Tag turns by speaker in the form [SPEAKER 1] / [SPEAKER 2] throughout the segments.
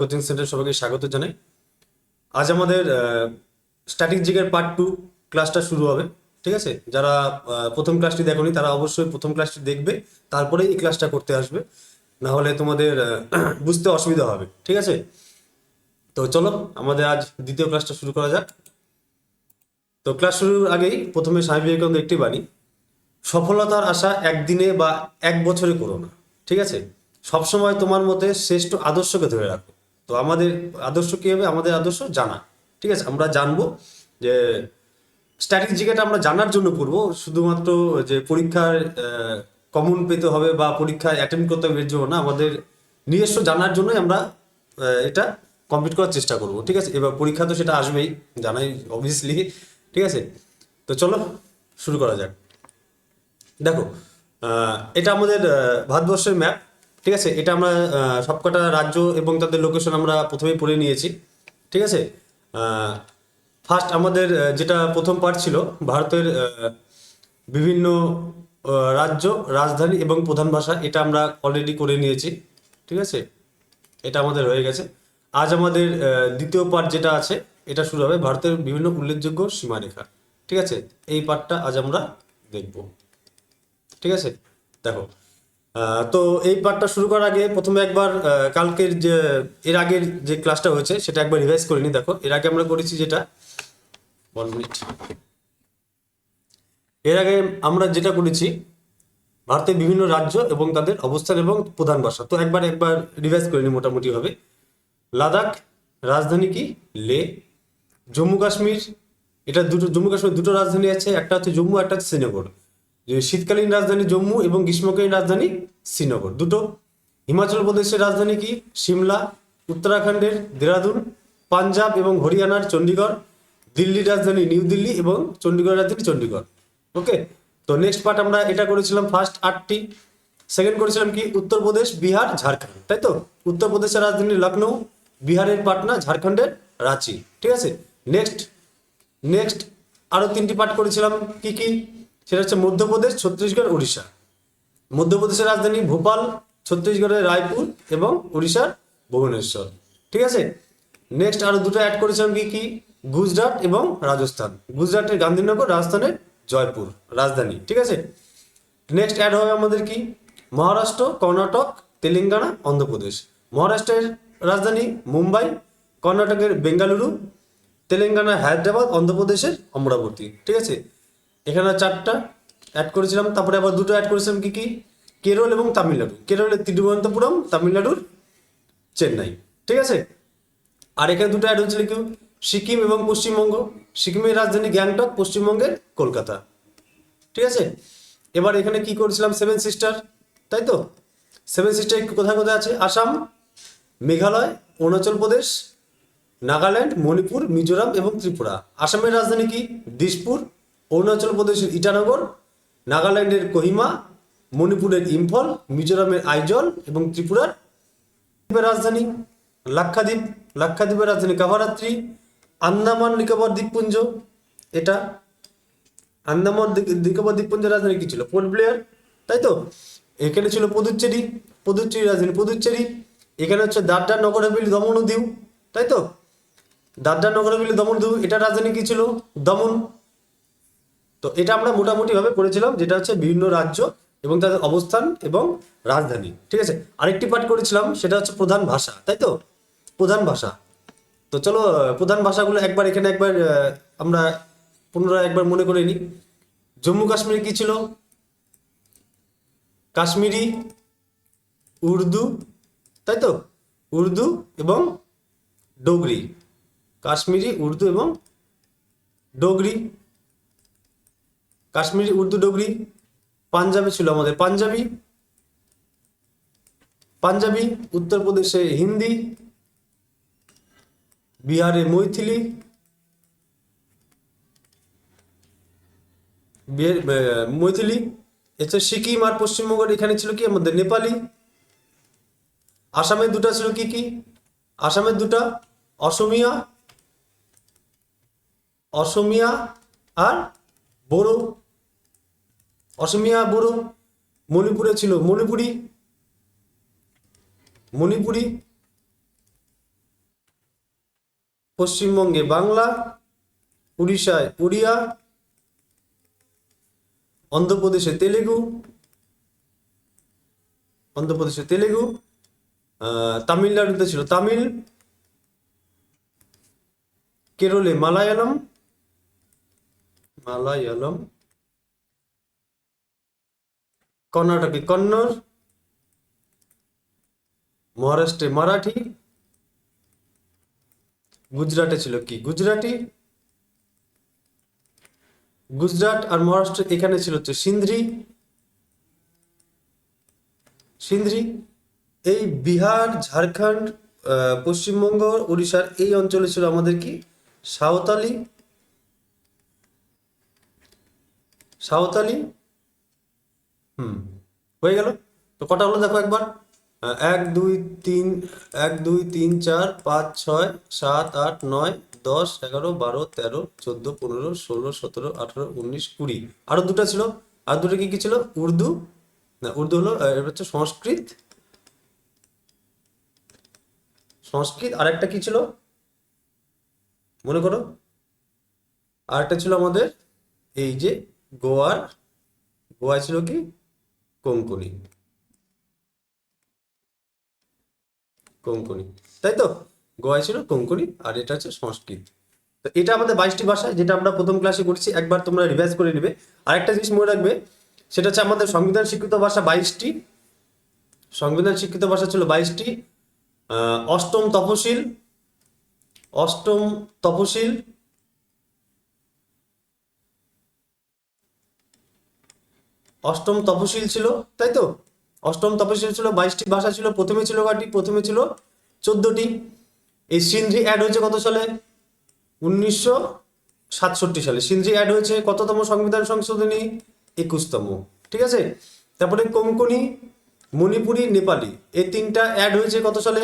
[SPEAKER 1] coaching centre সবাইকে স্বাগত জানাই আজ আমাদের স্ট্যাটিক জিকের পার্ট টু ক্লাসটা শুরু হবে ঠিক আছে যারা প্রথম ক্লাসটি দেখনি তারা অবশ্যই প্রথম ক্লাসটি দেখবে তারপরে এই ক্লাসটা করতে আসবে না হলে তোমাদের বুঝতে অসুবিধা হবে ঠিক আছে তো চলো আমাদের আজ দ্বিতীয় ক্লাসটা শুরু করা যাক তো ক্লাস শুরুর আগেই প্রথমে স্বামী বিবেকানন্দ একটি বাণী সফলতার আশা একদিনে বা এক বছরে করো না ঠিক আছে সবসময় তোমার মতে শ্রেষ্ঠ আদর্শকে ধরে রাখো তো আমাদের আদর্শ কী হবে আমাদের আদর্শ জানা ঠিক আছে আমরা জানবো যে স্ট্র্যাটেজিটা আমরা জানার জন্য করব শুধুমাত্র যে পরীক্ষার কমন পেতে হবে বা পরীক্ষা অ্যাটেন্ড করতে হবে জন্য না আমাদের নিজস্ব জানার জন্যই আমরা এটা কমপ্লিট করার চেষ্টা করব ঠিক আছে এবার পরীক্ষা তো সেটা আসবেই জানাই অবভিয়াসলি ঠিক আছে তো চলো শুরু করা যাক দেখো এটা আমাদের ভারতবর্ষের ম্যাপ ঠিক আছে এটা আমরা সবকটা রাজ্য এবং তাদের লোকেশন আমরা প্রথমেই পড়ে নিয়েছি ঠিক আছে ফার্স্ট আমাদের যেটা প্রথম পার্ট ছিল ভারতের বিভিন্ন রাজ্য রাজধানী এবং প্রধান ভাষা এটা আমরা অলরেডি করে নিয়েছি ঠিক আছে এটা আমাদের হয়ে গেছে আজ আমাদের দ্বিতীয় পার্ট যেটা আছে এটা শুরু হবে ভারতের বিভিন্ন উল্লেখযোগ্য সীমারেখা ঠিক আছে এই পার্টটা আজ আমরা দেখব ঠিক আছে দেখো তো এই পার্টটা শুরু করার আগে প্রথমে একবার কালকের যে এর আগের যে ক্লাসটা হয়েছে সেটা একবার রিভাইজ করে নি দেখো এর আগে আমরা করেছি যেটা ওয়ান মিনিট এর আগে আমরা যেটা করেছি ভারতের বিভিন্ন রাজ্য এবং তাদের অবস্থান এবং প্রধান ভাষা তো একবার একবার রিভাইজ করে মোটামুটি মোটামুটিভাবে লাদাখ রাজধানী কি লে জম্মু কাশ্মীর এটা দুটো জম্মু কাশ্মীর দুটো রাজধানী আছে একটা হচ্ছে জম্মু একটা হচ্ছে শ্রীনগর যে শীতকালীন রাজধানী জম্মু এবং গ্রীষ্মকালীন রাজধানী শ্রীনগর দুটো হিমাচল প্রদেশের রাজধানী কি সিমলা উত্তরাখণ্ডের দেরাদুন পাঞ্জাব এবং হরিয়ানার চণ্ডীগড় দিল্লির রাজধানী নিউ দিল্লি এবং চণ্ডীগড়ের রাজধানী চণ্ডীগড় ওকে তো নেক্সট পার্ট আমরা এটা করেছিলাম ফার্স্ট আটটি সেকেন্ড করেছিলাম কি উত্তরপ্রদেশ বিহার ঝাড়খণ্ড তাই তো উত্তরপ্রদেশের রাজধানী লখনৌ বিহারের পাটনা ঝাড়খণ্ডের রাঁচি ঠিক আছে নেক্সট নেক্সট আরও তিনটি পার্ট করেছিলাম কি কি সেটা হচ্ছে মধ্যপ্রদেশ ছত্তিশগড় উড়িষ্যা মধ্যপ্রদেশের রাজধানী ভোপাল ছত্তিশগড়ের রায়পুর এবং উড়িষ্যার ভুবনেশ্বর ঠিক আছে নেক্সট আরো দুটো অ্যাড করেছিলাম কি কি গুজরাট এবং রাজস্থান গুজরাটের গান্ধীনগর রাজস্থানের জয়পুর রাজধানী ঠিক আছে নেক্সট অ্যাড হবে আমাদের কি মহারাষ্ট্র কর্ণাটক তেলেঙ্গানা অন্ধ্রপ্রদেশ মহারাষ্ট্রের রাজধানী মুম্বাই কর্ণাটকের বেঙ্গালুরু তেলেঙ্গানা হায়দ্রাবাদ অন্ধ্রপ্রদেশের অমরাবতী ঠিক আছে এখানে চারটা অ্যাড করেছিলাম তারপরে আবার দুটো অ্যাড করেছিলাম কি কি কেরল এবং তামিলনাড়ু কেরলের তিরুবনন্তপুরম তামিলনাড়ুর চেন্নাই ঠিক আছে আর এখানে দুটো অ্যাড হয়েছিল কেউ সিকিম এবং পশ্চিমবঙ্গ সিকিমের রাজধানী গ্যাংটক পশ্চিমবঙ্গের কলকাতা ঠিক আছে এবার এখানে কি করেছিলাম সেভেন সিস্টার তাই তো সেভেন সিস্টার একটু কোথায় কোথায় আছে আসাম মেঘালয় অরুণাচল প্রদেশ নাগাল্যান্ড মণিপুর মিজোরাম এবং ত্রিপুরা আসামের রাজধানী কি দিশপুর অরুণাচল প্রদেশের ইটানগর নাগাল্যান্ডের কোহিমা মণিপুরের ইম্ফল মিজোরামের আইজল এবং ত্রিপুরার রাজধানী লাক্ষাদ্বীপ লাক্ষাদ্বীপের রাজধানী কাভারাত্রি আন্দামান নিকোবর দ্বীপপুঞ্জ এটা আন্দামান নিকোবর দ্বীপপুঞ্জের রাজধানী কি ছিল পোর্ট ব্লেয়ার তাই তো এখানে ছিল পদুচ্চেরি পদুচ্চেরি রাজধানী পদুচ্চেরি এখানে হচ্ছে দাড্ডা নগরহাভেলি দমন দ্বীপ তাই তো নগর নগরহাভেলি দমন দিউ এটা রাজধানী কি ছিল দমন তো এটা আমরা মোটামুটিভাবে করেছিলাম যেটা হচ্ছে বিভিন্ন রাজ্য এবং তাদের অবস্থান এবং রাজধানী ঠিক আছে আরেকটি পাঠ করেছিলাম সেটা হচ্ছে প্রধান ভাষা তাই তো প্রধান ভাষা তো চলো প্রধান ভাষাগুলো একবার এখানে একবার আমরা পুনরায় একবার মনে করে নিই জম্মু কাশ্মীরে কি ছিল কাশ্মীরি উর্দু তাই তো উর্দু এবং ডোগরি কাশ্মীরি উর্দু এবং ডোগরি কাশ্মীর উর্দু ডোগরি পাঞ্জাবি ছিল আমাদের পাঞ্জাবি পাঞ্জাবি উত্তরপ্রদেশে হিন্দি বিহারে মৈথিলি মৈথিলি এছাড়া সিকিম আর পশ্চিমবঙ্গের এখানে ছিল কি আমাদের নেপালি আসামের দুটা ছিল কি কি আসামের দুটা অসমিয়া অসমিয়া আর বড়ো অসমিয়া বড়ো মণিপুরে ছিল মণিপুরি মণিপুরি পশ্চিমবঙ্গে বাংলা উড়িষ্যায় উড়িয়া অন্ধ্রপ্রদেশে তেলেগু অন্ধ্রপ্রদেশে তেলেগু তামিলনাড়ুতে ছিল তামিল কেরলে মালায়ালম মালায়ালম কর্ণাটকে কন্নড় মহারাষ্ট্রে মারাঠি গুজরাটে ছিল কি গুজরাটি গুজরাট আর মহারাষ্ট্র এখানে ছিল হচ্ছে সিন্ধি সিন্ধি এই বিহার ঝাড়খণ্ড পশ্চিমবঙ্গ উড়িষ্যার এই অঞ্চলে ছিল আমাদের কি সাঁওতালি সাঁওতালি হুম হয়ে গেল তো কটা হলো দেখো একবার এক দুই তিন এক দুই তিন চার পাঁচ ছয় সাত আট নয় দশ এগারো বারো তেরো চোদ্দো পনেরো ষোলো সতেরো আঠেরো উনিশ কুড়ি আরো দুটো ছিল আর দুটো কি কি ছিল উর্দু না উর্দু হলো হচ্ছে সংস্কৃত সংস্কৃত আর একটা কি ছিল মনে করো আর একটা ছিল আমাদের এই যে গোয়ার গোয়া ছিল কি কোঙ্কনি কোঙ্কনি তাই তো গোয়া ছিল কোঙ্কনি আর এটা হচ্ছে সংস্কৃত তো এটা আমাদের বাইশটি ভাষা যেটা আমরা প্রথম ক্লাসে করেছি একবার তোমরা রিভাইজ করে নেবে আরেকটা জিনিস মনে রাখবে সেটা হচ্ছে আমাদের সংবিধান স্বীকৃত ভাষা বাইশটি সংবিধান স্বীকৃত ভাষা ছিল বাইশটি অষ্টম তপশিল অষ্টম তপশিল অষ্টম তপশিল ছিল তাই তো অষ্টম তপশিল ছিল বাইশটি ভাষা ছিল প্রথমে ছিল কয়টি প্রথমে ছিল চোদ্দটি এই সিন্ধি অ্যাড হয়েছে কত সালে উনিশশো সাতষট্টি সালে সিন্ধি অ্যাড হয়েছে কততম সংবিধান সংশোধনী একুশতম ঠিক আছে তারপরে কোঙ্কনি মণিপুরি নেপালি এই তিনটা অ্যাড হয়েছে কত সালে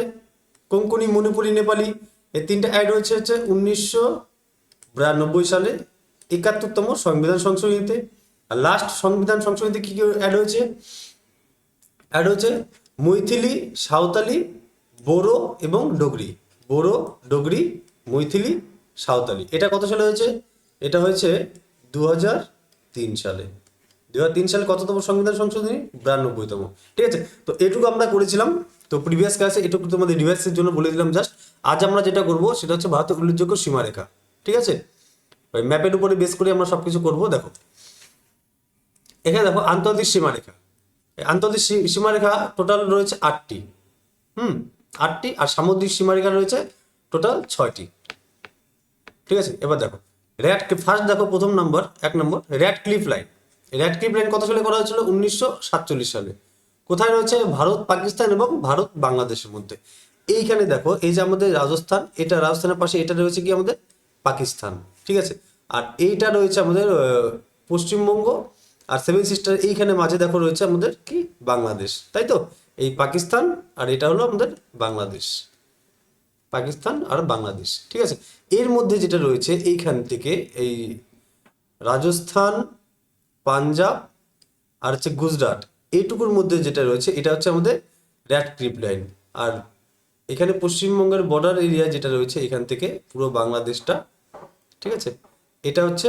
[SPEAKER 1] কোঙ্কনি মণিপুরি নেপালি এই তিনটা অ্যাড হয়েছে হচ্ছে উনিশশো বিরানব্বই সালে একাত্তরতম সংবিধান সংশোধনীতে আর লাস্ট সংবিধান সংশোধনীতে কি অ্যাড হয়েছে অ্যাড হয়েছে মৈথিলি সাঁওতালি বোরো এবং ডগরি বোরো ডগরি মৈথিলি সাঁওতালি এটা কত সালে হয়েছে এটা হয়েছে দু তিন সালে দু তিন সালে কততম সংবিধান সংশোধনী বিরানব্বইতম ঠিক আছে তো এটুকু আমরা করেছিলাম তো প্রিভিয়াস ক্লাসে এটুকু তোমাদের রিভাইসের জন্য বলে দিলাম জাস্ট আজ আমরা যেটা করব সেটা হচ্ছে ভারতের উল্লেখযোগ্য সীমারেখা ঠিক আছে ওই ম্যাপের উপরে বেস করে আমরা সব কিছু করবো দেখো এখানে দেখো আন্তর্জাতিক সীমারেখা আন্তর্জাতিক সীমারেখা টোটাল রয়েছে আটটি হুম আটটি আর সামুদ্রিক সীমারেখা রয়েছে টোটাল ছয়টি ঠিক আছে এবার দেখো র্যাট ফার্স্ট দেখো প্রথম নম্বর এক number Radcliffe line Radcliffe line কত সালে করা হয়েছিল উনিশশো সাতচল্লিশ সালে কোথায় রয়েছে ভারত পাকিস্তান এবং ভারত বাংলাদেশের মধ্যে এইখানে দেখো এই যে আমাদের রাজস্থান এটা রাজস্থানের পাশে এটা রয়েছে কি আমাদের পাকিস্তান ঠিক আছে আর এইটা রয়েছে আমাদের পশ্চিমবঙ্গ আর সেভেন সিস্টার এইখানে মাঝে দেখো রয়েছে আমাদের কি বাংলাদেশ তাই তো এই পাকিস্তান আর এটা হলো আমাদের বাংলাদেশ পাকিস্তান আর বাংলাদেশ ঠিক আছে এর মধ্যে যেটা রয়েছে এইখান থেকে এই রাজস্থান পাঞ্জাব আর হচ্ছে গুজরাট এইটুকুর মধ্যে যেটা রয়েছে এটা হচ্ছে আমাদের র্যাট ক্রিপ লাইন আর এখানে পশ্চিমবঙ্গের বর্ডার এরিয়া যেটা রয়েছে এখান থেকে পুরো বাংলাদেশটা ঠিক আছে এটা হচ্ছে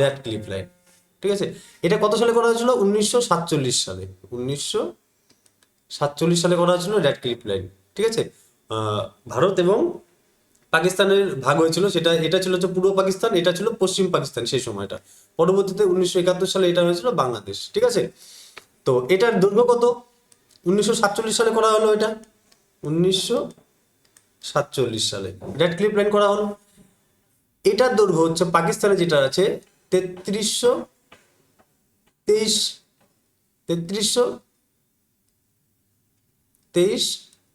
[SPEAKER 1] র্যাট ক্লিপ লাইন ঠিক আছে এটা কত সালে করা হয়েছিল উনিশশো সাতচল্লিশ সালে উনিশশো সাতচল্লিশ সালে করা হয়েছিল রেড ক্লিপ লাইন ঠিক আছে ভারত এবং পাকিস্তানের ভাগ হয়েছিল সেটা এটা ছিল হচ্ছে পূর্ব পাকিস্তান এটা ছিল পশ্চিম পাকিস্তান সেই সময়টা পরবর্তীতে উনিশশো একাত্তর সালে এটা হয়েছিল বাংলাদেশ ঠিক আছে তো এটার দৈর্ঘ্য কত উনিশশো সাতচল্লিশ সালে করা হলো এটা উনিশশো সাতচল্লিশ সালে রেড ক্লিপ লাইন করা হলো এটার দৈর্ঘ্য হচ্ছে পাকিস্তানে যেটা আছে তেত্রিশশো তেইশ তেত্রিশশো তেইশ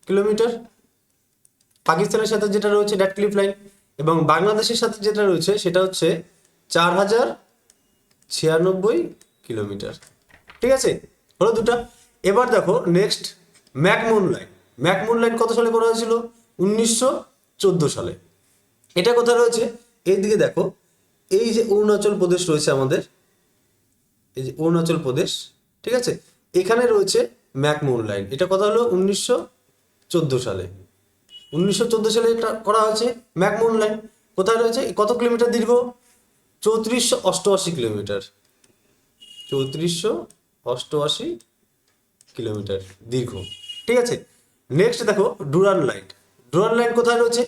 [SPEAKER 1] কিলোমিটার পাকিস্তানের সাথে যেটা রয়েছে ড্যাটক্লিফ লাইন এবং বাংলাদেশের সাথে যেটা রয়েছে সেটা হচ্ছে চার হাজার ছিয়ানব্বই কিলোমিটার ঠিক আছে হলো দুটা এবার দেখো next McMahon line McMahon line কত সালে করা হয়েছিল উনিশশো চোদ্দো সালে এটা কোথায় রয়েছে দিকে দেখো এই যে অরুণাচল প্রদেশ রয়েছে আমাদের এই যে অরুণাচল প্রদেশ ঠিক আছে এখানে রয়েছে ম্যাকমোন লাইন এটা কথা হলো উনিশশো চোদ্দো সালে উনিশশো চোদ্দো সালে এটা করা হয়েছে ম্যাকমোন লাইন কোথায় রয়েছে কত কিলোমিটার দীর্ঘ চৌত্রিশশো অষ্টআশি কিলোমিটার চৌত্রিশশো অষ্টআশি কিলোমিটার দীর্ঘ ঠিক আছে নেক্সট দেখো ডুরান লাইন ডুরান লাইন কোথায় রয়েছে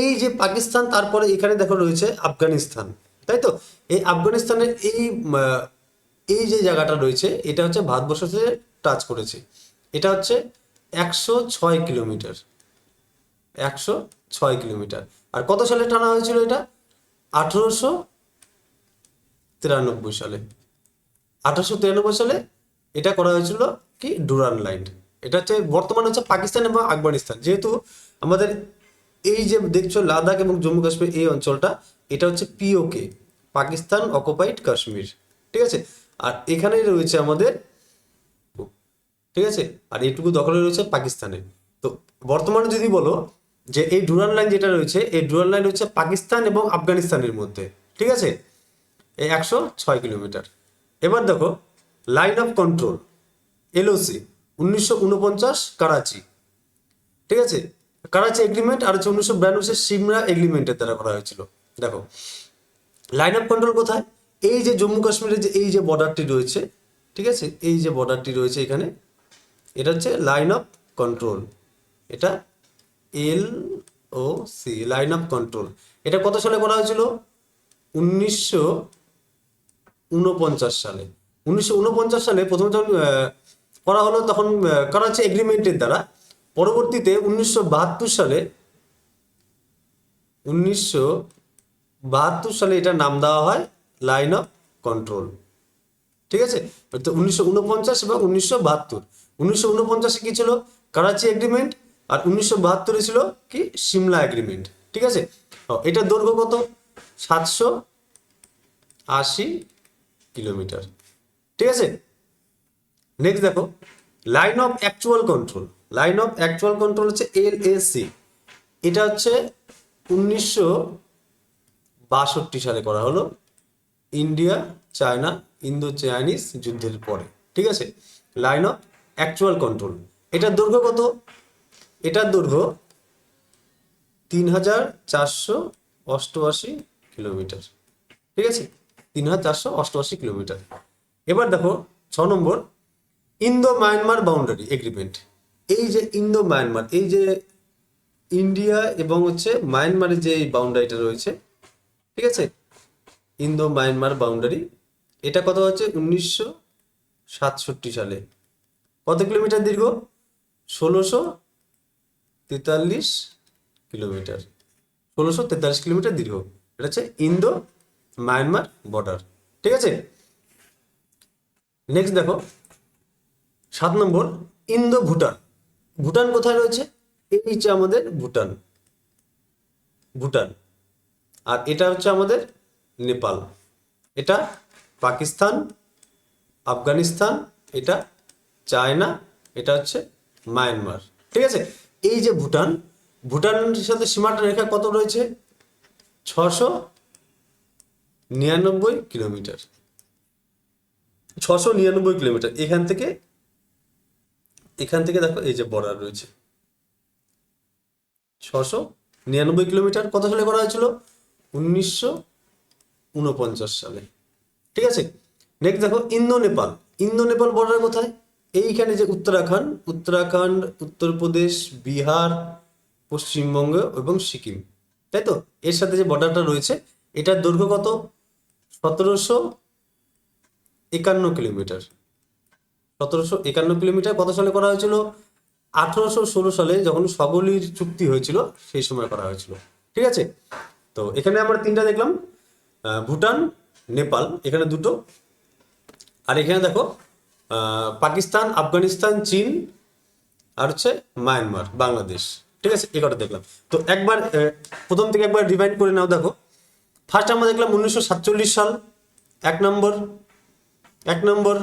[SPEAKER 1] এই যে পাকিস্তান তারপরে এখানে দেখো রয়েছে আফগানিস্তান তাই তো এই আফগানিস্তানের এই এই যে জায়গাটা রয়েছে এটা হচ্ছে ভারতবর্ষতে টাচ করেছে এটা হচ্ছে একশো ছয় কিলোমিটার একশো ছয় কিলোমিটার আর কত সালে টানা হয়েছিল এটা আঠেরোশো তিরানব্বই সালে আঠারোশো তিরানব্বই সালে এটা করা হয়েছিল কি ডুরান লাইন এটা হচ্ছে বর্তমানে হচ্ছে পাকিস্তান এবং আফগানিস্তান যেহেতু আমাদের এই যে দেখছো লাদাখ এবং জম্মু কাশ্মীর এই অঞ্চলটা এটা হচ্ছে পিওকে পাকিস্তান অকুপাইড কাশ্মীর ঠিক আছে আর এখানেই রয়েছে আমাদের ঠিক আছে আর এটুকু দখলে রয়েছে পাকিস্তানের তো বর্তমানে যদি বলো যে এই ডুরান লাইন যেটা রয়েছে এই ডুরান লাইন হচ্ছে পাকিস্তান এবং আফগানিস্তানের মধ্যে ঠিক আছে এই একশো ছয় কিলোমিটার এবার দেখো লাইন অফ কন্ট্রোল এলওসি উনিশশো উনপঞ্চাশ কারাচি ঠিক আছে কারাচি এগ্রিমেন্ট আর হচ্ছে উনিশশো বিরানব্বই সিমরা এগ্রিমেন্টের দ্বারা করা হয়েছিল দেখো লাইন অফ কন্ট্রোল কোথায় এই যে জম্মু কাশ্মীরের যে এই যে বর্ডারটি রয়েছে ঠিক আছে এই যে বর্ডারটি রয়েছে এখানে এটা হচ্ছে লাইন অফ কন্ট্রোল এটা L O C line of control এটা কত সালে করা হয়েছিল উনিশশো উনপঞ্চাশ সালে উনিশশো উনপঞ্চাশ সালে প্রথম যখন করা হলো তখন করা হচ্ছে এগ্রিমেন্টের দ্বারা পরবর্তীতে উনিশশো বাহাত্তর সালে উনিশশো বাহাত্তর সালে এটার নাম দেওয়া হয় লাইন অফ কন্ট্রোল ঠিক আছে উনিশশো উনপঞ্চাশ এবং উনিশশো বাহাত্তর উনিশশো উনপঞ্চাশে কী ছিল করাচি এগ্রিমেন্ট আর উনিশশো বাহাত্তরে ছিল কি সিমলা এগ্রিমেন্ট ঠিক আছে এটা দৈর্ঘ্য কত সাতশো আশি কিলোমিটার ঠিক আছে নেক্সট দেখো line of actual control line of actual control হচ্ছে এল এসি এটা হচ্ছে উনিশশো বাষট্টি সালে করা হলো ইন্ডিয়া চায়না ইন্দো চাইনিজ যুদ্ধের পরে ঠিক আছে লাইন অফ অ্যাকচুয়াল কন্ট্রোল এটার দৈর্ঘ্য কত এটার দৈর্ঘ্য তিন হাজার চারশো অষ্টআশি কিলোমিটার ঠিক আছে তিন হাজার চারশো অষ্টআশি কিলোমিটার এবার দেখো ছ number Indo Myanmar boundary agreement এই যে ইন্দো মায়ানমার এই যে ইন্ডিয়া এবং হচ্ছে মায়ানমারের যে এই বাউন্ডারিটা রয়েছে ঠিক আছে ইন্দো মায়ানমার বাউন্ডারি এটা কত হচ্ছে উনিশশো সাতষট্টি সালে কত কিলোমিটার দীর্ঘ ষোলোশো তেতাল্লিশ কিলোমিটার ষোলোশো তেতাল্লিশ কিলোমিটার দীর্ঘ এটা হচ্ছে ইন্দো মায়ানমার বর্ডার ঠিক আছে নেক্সট দেখো সাত নম্বর ইন্দো ভুটান ভুটান কোথায় রয়েছে এই হচ্ছে আমাদের ভুটান ভুটান আর এটা হচ্ছে আমাদের নেপাল এটা পাকিস্তান আফগানিস্তান এটা চায়না এটা হচ্ছে মায়ানমার ঠিক আছে এই যে ভুটান ভুটানের সাথে সীমাটা রেখা কত রয়েছে ছশো নিরানব্বই কিলোমিটার ছশো নিরানব্বই কিলোমিটার এখান থেকে এখান থেকে দেখো এই যে বর্ডার রয়েছে ছশো নিরানব্বই কিলোমিটার কত সালে করা হয়েছিল উনিশশো উনপঞ্চাশ সালে ঠিক আছে নেক্সট দেখো Indo Nepal Indo Nepal border কোথায় এইখানে যে উত্তরাখণ্ড উত্তরাখণ্ড উত্তরপ্রদেশ বিহার পশ্চিমবঙ্গ এবং সিকিম তাই তো এর সাথে যে বর্ডারটা রয়েছে এটার দৈর্ঘ্য কত সতেরোশো একান্ন কিলোমিটার সতেরোশো একান্ন কিলোমিটার কত সালে করা হয়েছিল আঠারোশো ষোলো সালে যখন সগলির চুক্তি হয়েছিল সেই সময় করা হয়েছিল ঠিক আছে তো এখানে আমরা তিনটা দেখলাম ভুটান নেপাল এখানে দুটো আর এখানে দেখো পাকিস্তান আফগানিস্তান চীন আর হচ্ছে মায়ানমার বাংলাদেশ ঠিক আছে এ কটা দেখলাম তো একবার প্রথম থেকে একবার রিভাইন্ড করে নাও দেখো ফার্স্ট আমরা দেখলাম উনিশশো সাতচল্লিশ সাল এক নম্বর এক নম্বর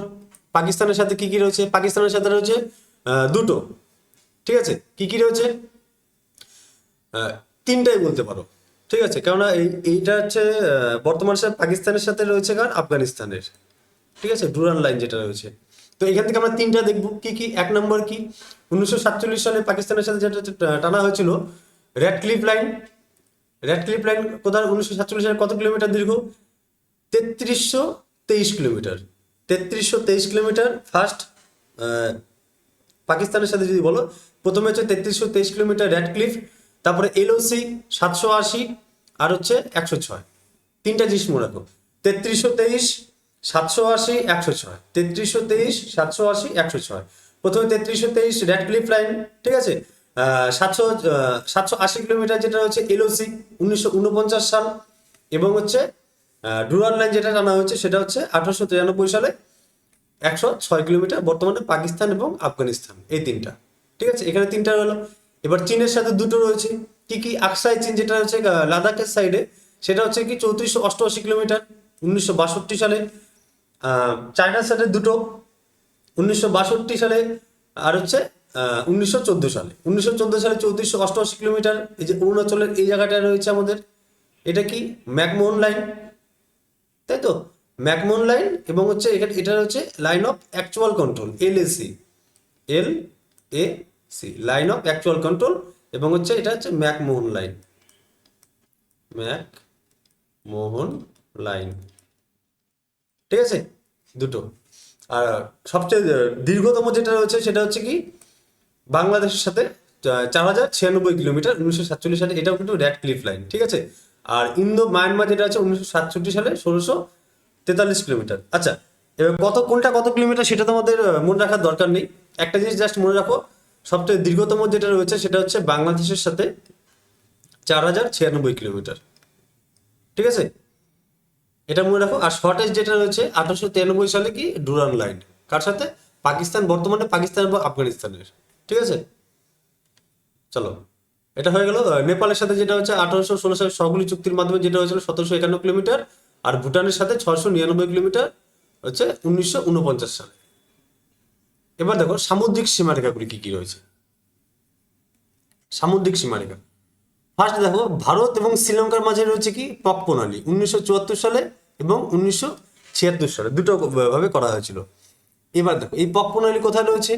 [SPEAKER 1] পাকিস্তানের সাথে কি কি রয়েছে পাকিস্তানের সাথে রয়েছে দুটো ঠিক আছে কি কি রয়েছে তিনটাই বলতে পারো ঠিক আছে কেননা এইটা হচ্ছে বর্তমান সময় পাকিস্তানের সাথে রয়েছে কারণ আফগানিস্তানের ঠিক আছে ডুরান লাইন যেটা রয়েছে তো এখান থেকে আমরা তিনটা দেখবো কি কি এক নম্বর কি উনিশশো সাতচল্লিশ সালে পাকিস্তানের সাথে যেটা টানা হয়েছিল ক্লিফ লাইন ক্লিফ লাইন কোথায় উনিশশো সাতচল্লিশ সালে কত কিলোমিটার দীর্ঘ তেত্রিশশো তেইশ কিলোমিটার তেত্রিশশো তেইশ কিলোমিটার ফার্স্ট পাকিস্তানের সাথে যদি বলো প্রথমে হচ্ছে তেত্রিশশো তেইশ কিলোমিটার র্যাডক্লিফ তারপরে এলওসি সাতশো আশি আর হচ্ছে একশো ছয় তিনটা জিনিস মনে রাখো তেত্রিশশো তেইশ সাতশো আশি একশো ছয় তেত্রিশশো তেইশ সাতশো আশি একশো ছয় প্রথমে তেত্রিশশো তেইশ ক্লিফ লাইন ঠিক আছে সাতশো সাতশো আশি কিলোমিটার যেটা হচ্ছে এলওসি উনিশশো উনপঞ্চাশ সাল এবং হচ্ছে ডুরাল লাইন যেটা টানা হয়েছে সেটা হচ্ছে আঠারোশো তিরানব্বই সালে একশো ছয় কিলোমিটার বর্তমানে পাকিস্তান এবং আফগানিস্তান এই তিনটা ঠিক আছে এখানে তিনটা হলো এবার চীনের সাথে দুটো রয়েছে কি কি আকসাই চীন যেটা হচ্ছে লাদাখের সাইডে সেটা হচ্ছে কি চৌত্রিশশো অষ্টআশি কিলোমিটার উনিশশো বাষট্টি সালে চায়নার সাথে দুটো উনিশশো বাষট্টি সালে আর হচ্ছে উনিশশো চোদ্দো সালে উনিশশো চোদ্দো সালে চৌত্রিশশো অষ্টআশি কিলোমিটার এই যে অরুণাচলের এই জায়গাটা রয়েছে আমাদের এটা কি ম্যাকমোহন লাইন তাই তো ম্যাকমোহন লাইন এবং হচ্ছে এটা হচ্ছে line of actual control LAC L A C line of actual control এবং হচ্ছে এটা হচ্ছে McMahon line McMahon line ঠিক আছে দুটো আর সবচেয়ে দীর্ঘতম যেটা রয়েছে সেটা হচ্ছে কি বাংলাদেশের সাথে চার হাজার ছিয়ানব্বই কিলোমিটার উনিশশো সাতচল্লিশ সালে এটাও কিন্তু র্যাড ক্লিফ লাইন ঠিক আছে আর ইন্দো মায়ানমার যেটা আছে উনিশশো সাতষট্টি সালে ষোলোশো তেতাল্লিশ কিলোমিটার আচ্ছা এবার কত কোনটা কত কিলোমিটার সেটা তোমাদের মনে রাখার দরকার নেই একটা জিনিস জাস্ট মনে রাখো সবচেয়ে দীর্ঘতম যেটা রয়েছে সেটা হচ্ছে বাংলাদেশের সাথে চার হাজার ছিয়ানব্বই কিলোমিটার ঠিক আছে এটা মনে রাখো আর শর্টেজ যেটা রয়েছে আঠারোশো তিরানব্বই সালে কি ডুরান লাইন কার সাথে পাকিস্তান বর্তমানে পাকিস্তান বা আফগানিস্তানের ঠিক আছে চলো এটা হয়ে গেল নেপালের সাথে যেটা হচ্ছে আঠারোশো ষোলো সালের সহগুলি চুক্তির মাধ্যমে যেটা হয়েছিল সতেরোশো একান্ন কিলোমিটার আর ভুটানের সাথে ছশো নিরানব্বই কিলোমিটার হচ্ছে উনিশশো উনপঞ্চাশ সালে এবার দেখো সামুদ্রিক সীমারেখাগুলি কী কী রয়েছে সামুদ্রিক সীমারেখা ফার্স্ট দেখো ভারত এবং শ্রীলঙ্কার মাঝে রয়েছে কি পক প্রণালী উনিশশো সালে এবং উনিশশো সালে দুটো ভাবে করা হয়েছিল এবার দেখো এই পক প্রণালী কোথায় রয়েছে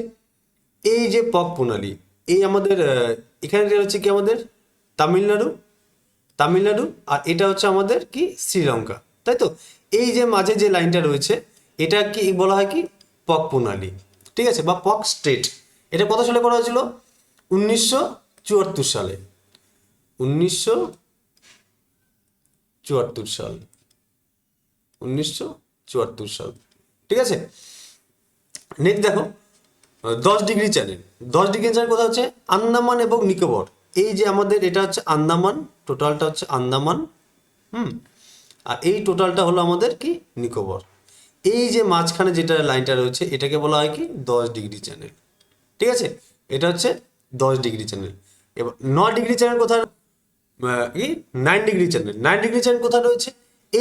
[SPEAKER 1] এই যে পক প্রণালী এই আমাদের এখানে রয়েছে কি আমাদের তামিলনাড়ু তামিলনাড়ু আর এটা হচ্ছে আমাদের কি শ্রীলঙ্কা তাই তো এই যে মাঝে যে লাইনটা রয়েছে এটা কি বলা হয় কি পক প্রণালী ঠিক আছে বা পক স্টেট এটা কত সালে করা হয়েছিল উনিশশো চুয়াত্তর সালে উনিশশো চুয়াত্তর সাল উনিশশো চুয়াত্তর সাল ঠিক আছে নেক্সট দেখো দশ ডিগ্রি চ্যানেল দশ ডিগ্রি চ্যানেল কোথায় হচ্ছে আন্দামান এবং নিকোবর এই যে আমাদের এটা হচ্ছে আন্দামান টোটালটা হচ্ছে আন্দামান হুম আর এই টোটালটা হলো আমাদের কি নিকোবর এই যে মাঝখানে যেটা লাইনটা রয়েছে এটাকে বলা হয় কি দশ ডিগ্রি চ্যানেল ঠিক আছে এটা হচ্ছে দশ ডিগ্রি চ্যানেল এবার ন ডিগ্রি চ্যানেল কোথায় কি nine degree channel nine degree channel কোথায় রয়েছে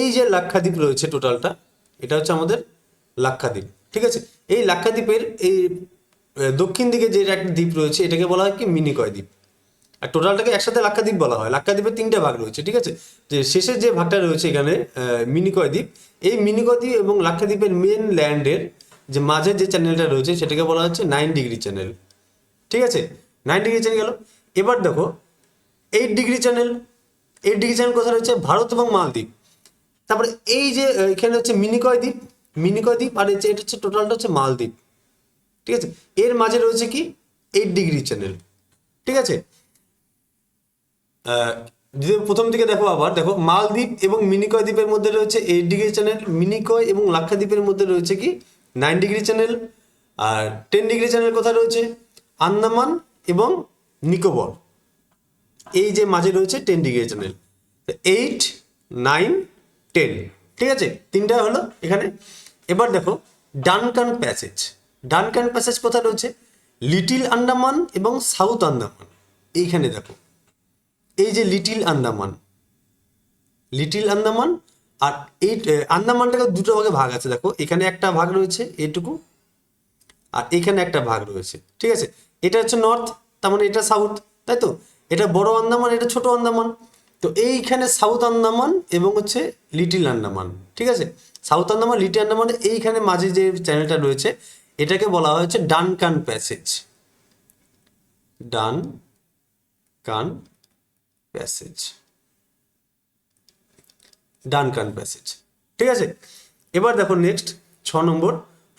[SPEAKER 1] এই যে লাক্ষাদ্বীপ রয়েছে টোটালটা এটা হচ্ছে আমাদের লাক্ষাদ্বীপ ঠিক আছে এই লাক্ষাদ্বীপের এই দক্ষিণ দিকে যে একটা দ্বীপ রয়েছে এটাকে বলা হয় কি মিনিকয় দ্বীপ আর টোটালটাকে একসাথে লাক্ষাদ্বীপ বলা হয় লাক্ষাদ্বীপের তিনটা ভাগ রয়েছে ঠিক আছে যে শেষের যে ভাগটা রয়েছে এখানে মিনিকয় দ্বীপ এই মিনিকয় দ্বীপ এবং লাক্ষাদ্বীপের মেন ল্যান্ডের যে মাঝের যে চ্যানেলটা রয়েছে সেটাকে বলা হচ্ছে নাইন ডিগ্রি চ্যানেল ঠিক আছে নাইন ডিগ্রি চ্যানেল গেল এবার দেখো eight degree channel eight degree channel কোথায় রয়েছে ভারত এবং মালদ্বীপ তারপরে এই যে এখানে হচ্ছে মিনিকয় দ্বীপ মিনিকয় দ্বীপ আর এটা হচ্ছে টোটালটা হচ্ছে মালদ্বীপ ঠিক আছে এর মাঝে রয়েছে কি এইট ডিগ্রি চ্যানেল ঠিক আছে প্রথম দিকে দেখো আবার দেখো মালদ্বীপ এবং মিনিকয় দ্বীপের মধ্যে রয়েছে এইট ডিগ্রি চ্যানেল মিনিকয় এবং লাক্ষাদ্বীপের মধ্যে রয়েছে কি নাইন ডিগ্রি চ্যানেল আর টেন ডিগ্রি চ্যানেল কোথায় রয়েছে আন্দামান এবং নিকোবর এই যে মাঝে রয়েছে ten degree channel eight nine ten ঠিক আছে তিনটা হলো এখানে এবার দেখো ডানকান প্যাসেজ ডানকান প্যাসেজ কোথায় রয়েছে লিটিল আন্দামান এবং সাউথ আন্দামান এইখানে দেখো এই যে লিটিল আন্দামান লিটিল আন্দামান আর এই আন্দামানটাকে দুটো ভাগে ভাগ আছে দেখো এখানে একটা ভাগ রয়েছে এটুকু আর এখানে একটা ভাগ রয়েছে ঠিক আছে এটা হচ্ছে নর্থ তার মানে এটা সাউথ তাই তো এটা বড় আন্দামান এটা ছোট আন্দামান তো এইখানে সাউথ আন্দামান এবং হচ্ছে লিটিল আন্দামান ঠিক আছে সাউথ আন্দামান লিটিল আন্দামান এইখানে মাঝে যে চ্যানেলটা রয়েছে এটাকে বলা হয়েছে ডানকান প্যাসেজ ডান কান প্যাসেজ ডানকান প্যাসেজ ঠিক আছে এবার দেখো নেক্সট ছ নম্বর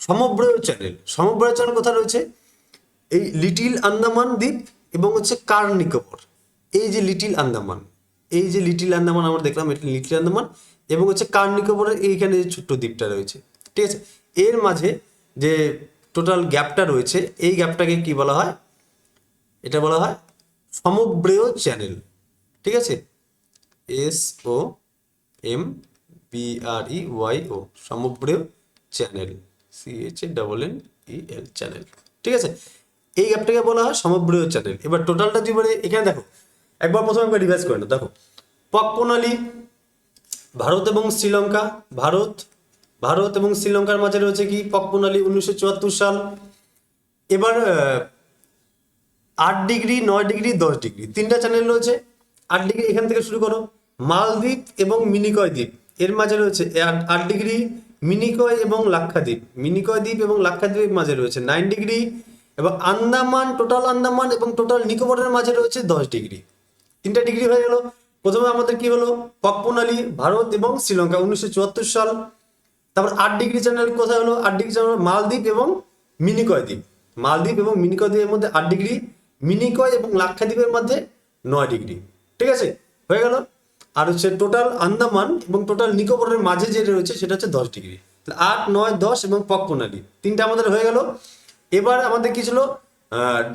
[SPEAKER 1] সমব্রয় চ্যানেল সমব্রয় চ্যানেল কোথায় রয়েছে এই লিটিল আন্দামান দ্বীপ এবং হচ্ছে কার নিকোবর এই যে লিটিল আন্দামান এই যে লিটিল আন্দামান আমরা দেখলাম এটা লিটিল আন্দামান এবং হচ্ছে কার নিকোবরের এইখানে যে ছোট্ট দ্বীপটা রয়েছে ঠিক আছে এর মাঝে যে টোটাল গ্যাপটা রয়েছে এই গ্যাপটাকে কি বলা হয় এটা বলা হয় সমব্রেয় চ্যানেল ঠিক আছে S O M B R E Y O সমগ্র channel C H double N E L channel ঠিক আছে এই অ্যাপটাকে বলা হয় সমগ্র চ্যানেল এবার টোটালটা জীবনে এখানে দেখো একবার প্রথমে একবার রিভাইজ করে নাও দেখো পক প্রণালী ভারত এবং শ্রীলঙ্কা ভারত ভারত এবং শ্রীলঙ্কার মাঝে রয়েছে কি পক প্রণালী উনিশশো সাল এবার আট ডিগ্রি নয় ডিগ্রি দশ ডিগ্রি তিনটা চ্যানেল রয়েছে আট ডিগ্রি এখান থেকে শুরু করো মালদ্বীপ এবং মিনিকয় দ্বীপ এর মাঝে রয়েছে আট ডিগ্রি মিনিকয় এবং লাক্ষাদ্বীপ মিনিকয় দ্বীপ এবং লাক্ষাদ্বীপের মাঝে রয়েছে নাইন ডিগ্রি এবং আন্দামান টোটাল আন্দামান এবং টোটাল নিকোবরের মাঝে রয়েছে দশ ডিগ্রি তিনটা ডিগ্রি হয়ে গেল প্রথমে আমাদের কি হলো ককপোনালি ভারত এবং শ্রীলঙ্কা উনিশশো সাল তারপর আট ডিগ্রি চ্যানেল কোথায় হলো আট ডিগ্রি চ্যানেল মালদ্বীপ এবং মিনিকয় দ্বীপ মালদ্বীপ এবং মিনিকয় দ্বীপের মধ্যে আট ডিগ্রি মিনিকয় এবং লাক্ষাদ্বীপের মধ্যে নয় ডিগ্রি ঠিক আছে হয়ে গেল আর হচ্ছে টোটাল আন্দামান এবং টোটাল নিকোবরের মাঝে যেটা রয়েছে সেটা হচ্ছে দশ ডিগ্রি আট নয় দশ এবং পক্কনালি তিনটা আমাদের হয়ে গেল এবার আমাদের কি ছিল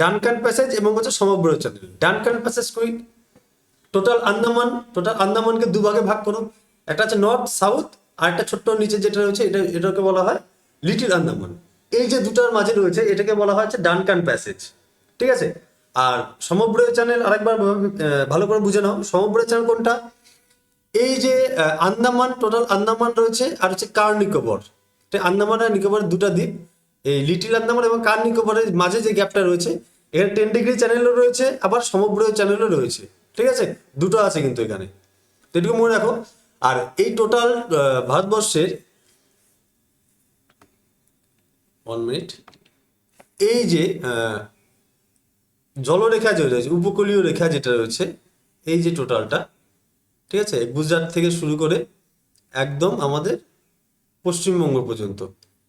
[SPEAKER 1] ডানকান প্যাসেজ এবং হচ্ছে সমগ্র চন্দ্র ডানকান প্যাসেজ কই টোটাল আন্দামান টোটাল আন্দামানকে দুভাগে ভাগ করুন একটা হচ্ছে নর্থ সাউথ আর একটা ছোট্ট নিচে যেটা রয়েছে এটা এটাকে বলা হয় লিটিল আন্দামান এই যে দুটার মাঝে রয়েছে এটাকে বলা হয় ডানকান প্যাসেজ ঠিক আছে আর সমগ্র চ্যানেল আরেকবার ভালো করে বুঝে নাও সমগ্র চ্যানেল কোনটা এই যে আন্দামান টোটাল আন্দামান রয়েছে আর হচ্ছে কার নিকোবর আন্দামান আর নিকোবর দুটা দ্বীপ এই লিটিল আন্দামান এবং কার নিকোবরের মাঝে যে গ্যাপটা রয়েছে এখানে টেন ডিগ্রি চ্যানেলও রয়েছে আবার সমগ্র চ্যানেলও রয়েছে ঠিক আছে দুটো আছে কিন্তু এখানে তো এটুকু মনে রাখো আর এই টোটাল ভারতবর্ষের ওয়ান মিনিট এই যে জলরেখা যে রয়েছে উপকূলীয় রেখা যেটা রয়েছে এই যে টোটালটা ঠিক আছে গুজরাট থেকে শুরু করে একদম আমাদের পশ্চিমবঙ্গ পর্যন্ত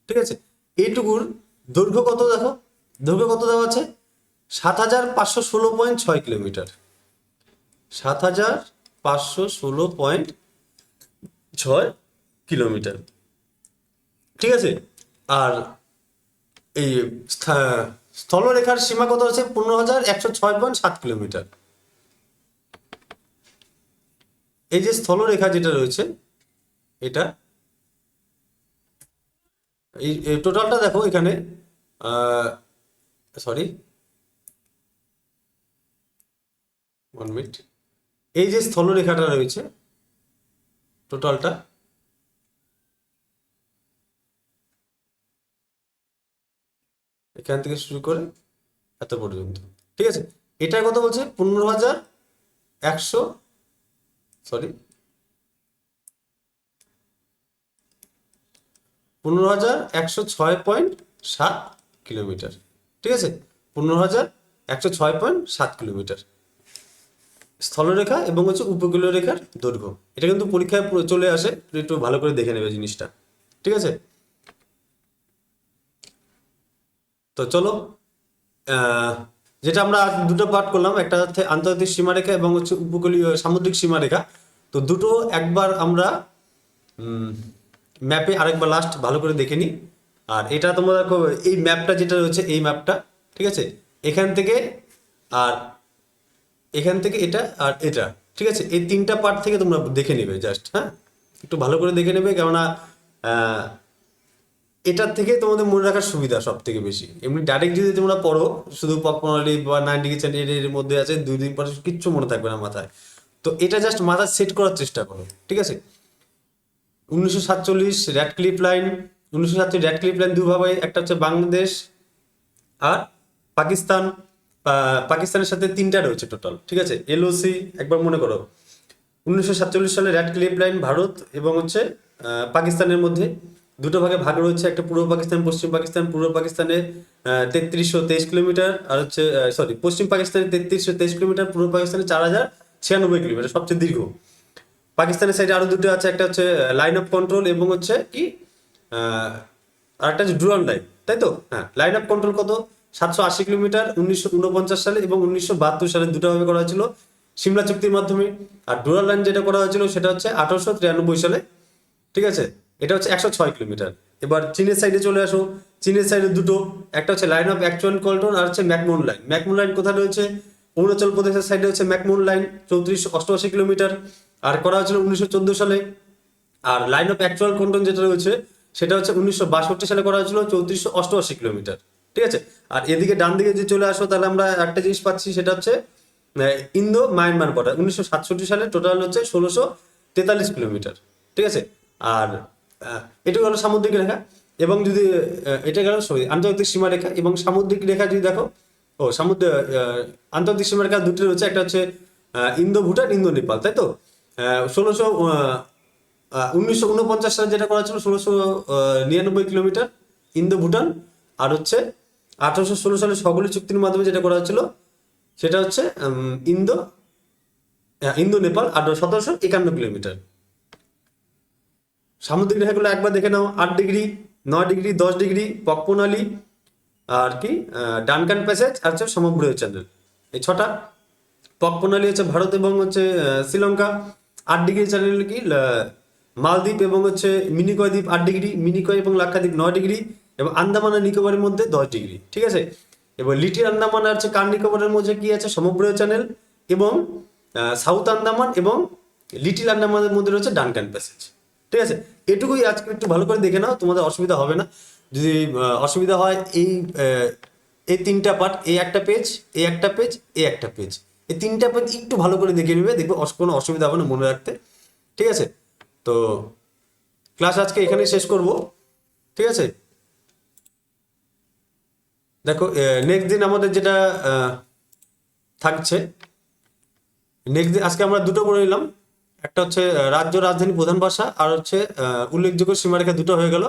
[SPEAKER 1] ঠিক আছে এইটুকুর দৈর্ঘ্য কত দেখো দৈর্ঘ্য কত দেওয়া আছে সাত হাজার পাঁচশো ষোলো পয়েন্ট ছয় কিলোমিটার সাত হাজার পাঁচশো ষোলো পয়েন্ট ছয় কিলোমিটার ঠিক আছে আর এই স্থলরেখার সীমা কত হচ্ছে পনেরো হাজার একশো ছয় পয়েন্ট সাত কিলোমিটার এই যে স্থলরেখা যেটা রয়েছে এটা এই টোটালটা দেখো এখানে সরি ওয়ান মিনিট এই যে স্থলরেখাটা রয়েছে টোটালটা এখান থেকে শুরু করে এত পর্যন্ত ঠিক আছে এটার কথা বলছে পনেরো হাজার একশো সরি পনেরো হাজার একশো ছয় পয়েন্ট সাত কিলোমিটার ঠিক আছে পনেরো হাজার একশো ছয় পয়েন্ট সাত কিলোমিটার স্থলরেখা এবং হচ্ছে উপকূলীয় রেখার দৈর্ঘ্য এটা কিন্তু পরীক্ষায় চলে আসে একটু ভালো করে দেখে নেবে জিনিসটা ঠিক আছে তো চলো যেটা আমরা দুটো পার্ট করলাম একটা হচ্ছে আন্তর্জাতিক সীমারেখা এবং হচ্ছে উপকূলীয় সামুদ্রিক সীমারেখা তো দুটো একবার আমরা ম্যাপে আরেকবার লাস্ট ভালো করে দেখে নিই আর এটা তোমরা এই ম্যাপটা যেটা রয়েছে এই ম্যাপটা ঠিক আছে এখান থেকে আর এখান থেকে এটা আর এটা ঠিক আছে এই তিনটা পার্ট থেকে তোমরা দেখে নেবে জাস্ট হ্যাঁ একটু ভালো করে দেখে নেবে কেননা এটার থেকে তোমাদের মনে রাখার সুবিধা সব থেকে বেশি এমনি ডাইরেক্ট যদি তোমরা পড়ো শুধু পপকর্নালি বা নাইন ডিগ্রি এর মধ্যে আছে দুই দিন পরে কিচ্ছু মনে থাকবে না মাথায় তো এটা জাস্ট মাথা সেট করার চেষ্টা করো ঠিক আছে উনিশশো সাতচল্লিশ র্যাড ক্লিপ লাইন উনিশশো সাতচল্লিশ র্যাড ক্লিপ লাইন দুভাবে একটা হচ্ছে বাংলাদেশ আর পাকিস্তান পাকিস্তানের সাথে তিনটা রয়েছে টোটাল ঠিক আছে এলওসি একবার মনে করো উনিশশো সাতচল্লিশ সালে র্যাড ক্লিপ লাইন ভারত এবং হচ্ছে পাকিস্তানের মধ্যে দুটো ভাগে ভাগ রয়েছে একটা পূর্ব পাকিস্তান পশ্চিম পাকিস্তান পূর্ব পাকিস্তানে তেত্রিশশো তেইশ কিলোমিটার আর হচ্ছে সরি পশ্চিম পাকিস্তানে তেত্রিশশো তেইশ কিলোমিটার পূর্ব পাকিস্তানে চার হাজার ছিয়ানব্বই কিলোমিটার সবচেয়ে দীর্ঘ পাকিস্তানের সাইডে আরও দুটো আছে একটা হচ্ছে লাইন অফ কন্ট্রোল এবং হচ্ছে কি আর একটা হচ্ছে ড্রোন লাইন তাই তো হ্যাঁ লাইন অফ কন্ট্রোল কত সাতশো আশি কিলোমিটার উনিশশো উনপঞ্চাশ সালে এবং উনিশশো বাহাত্তর সালে দুটোভাবে করা হয়েছিল সিমলা চুক্তির মাধ্যমে আর ডুরাল লাইন যেটা করা হয়েছিল সেটা হচ্ছে আঠারোশো তিরানব্বই সালে ঠিক আছে এটা হচ্ছে একশো ছয় কিলোমিটার এবার চীনের সাইডে চলে আসো চীনের সাইডে দুটো একটা হচ্ছে লাইন অফ অ্যাকচুয়াল কল্টন আর হচ্ছে ম্যাকমোন লাইন ম্যাকমোন লাইন কোথায় রয়েছে অরুণাচল প্রদেশের সাইডে হচ্ছে ম্যাকমোন লাইন চৌত্রিশ অষ্টআশি কিলোমিটার আর করা হয়েছিল উনিশশো সালে আর লাইন অফ অ্যাকচুয়াল কন্টন যেটা রয়েছে সেটা হচ্ছে উনিশশো সালে করা হয়েছিল চৌত্রিশশো অষ্টআশি কিলোমিটার ঠিক আছে আর এদিকে ডান দিকে যে চলে আসো তাহলে আমরা একটা জিনিস পাচ্ছি সেটা হচ্ছে ইন্দো মায়ানমার বর্ডার উনিশশো সাতষট্টি সালে টোটাল হচ্ছে ষোলোশো তেতাল্লিশ কিলোমিটার ঠিক আছে আর এটা হলো সামুদ্রিক রেখা এবং যদি এটা গেল সরি আন্তর্জাতিক সীমারেখা এবং সামুদ্রিক রেখা যদি দেখো ও সামুদ্র আন্তর্জাতিক সীমারেখা দুটি রয়েছে একটা হচ্ছে ইন্দো ভুটান ইন্দো নেপাল তাই তো ষোলোশো উনিশশো উনপঞ্চাশ সালে যেটা করা ছিল ষোলোশো নিরানব্বই কিলোমিটার ইন্দো ভুটান আর হচ্ছে আঠারোশো ষোলো সালে সকলি চুক্তির মাধ্যমে যেটা করা হচ্ছিল সেটা হচ্ছে ইন্দো ইন্দো নেপাল আঠারো সতেরোশো একান্ন কিলোমিটার সামুদ্রিক রেখাগুলো একবার দেখে নাও আট ডিগ্রি নয় ডিগ্রি দশ ডিগ্রি পকপনালি আর কি ডানকান প্যাসেজ আর হচ্ছে সমগ্র চ্যানেল এই ছটা পকপনালি হচ্ছে ভারত এবং হচ্ছে শ্রীলঙ্কা আট ডিগ্রি চ্যানেল কি মালদ্বীপ এবং হচ্ছে মিনিকয় দ্বীপ আট ডিগ্রি মিনিকয় এবং লাক্ষাদ্বীপ নয় ডিগ্রি এবং আন্দামান আর নিকোবরের মধ্যে দশ ডিগ্রি ঠিক আছে এবং লিটিল আন্দামান আর হচ্ছে কার নিকোবরের মধ্যে কি আছে সমগ্র চ্যানেল এবং সাউথ আন্দামান এবং লিটিল আন্দামানের মধ্যে রয়েছে ডানকান প্যাসেজ ঠিক আছে এটুকুই আজকে একটু ভালো করে দেখে নাও তোমাদের অসুবিধা হবে না যদি অসুবিধা হয় এই এই তিনটা পার্ট এই একটা পেজ এই একটা পেজ এই একটা পেজ এই তিনটা পেজ একটু ভালো করে দেখে নেবে দেখবে কোনো অসুবিধা হবে না মনে রাখতে ঠিক আছে তো ক্লাস আজকে এখানে শেষ করব ঠিক আছে দেখো নেক্সট দিন আমাদের যেটা থাকছে নেক্সট দিন আজকে আমরা দুটো করে নিলাম একটা হচ্ছে রাজ্য রাজধানী প্রধান ভাষা আর হচ্ছে উল্লেখযোগ্য সীমারেখা দুটো হয়ে গেল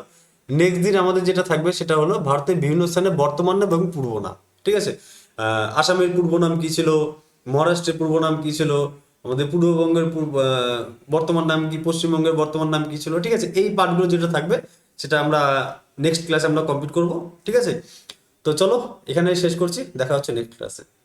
[SPEAKER 1] নেক্সট দিন আমাদের যেটা থাকবে সেটা হলো ভারতের বিভিন্ন স্থানে বর্তমান নাম এবং পূর্ব নাম ঠিক আছে আসামের পূর্ব নাম কি ছিল মহারাষ্ট্রের পূর্ব নাম কি ছিল আমাদের পূর্ববঙ্গের বর্তমান নাম কি পশ্চিমবঙ্গের বর্তমান নাম কি ছিল ঠিক আছে এই পার্টগুলো যেটা থাকবে সেটা আমরা নেক্সট ক্লাসে আমরা কমপ্লিট করব ঠিক আছে তো চলো এখানে শেষ করছি দেখা হচ্ছে নেক্সট ক্লাসে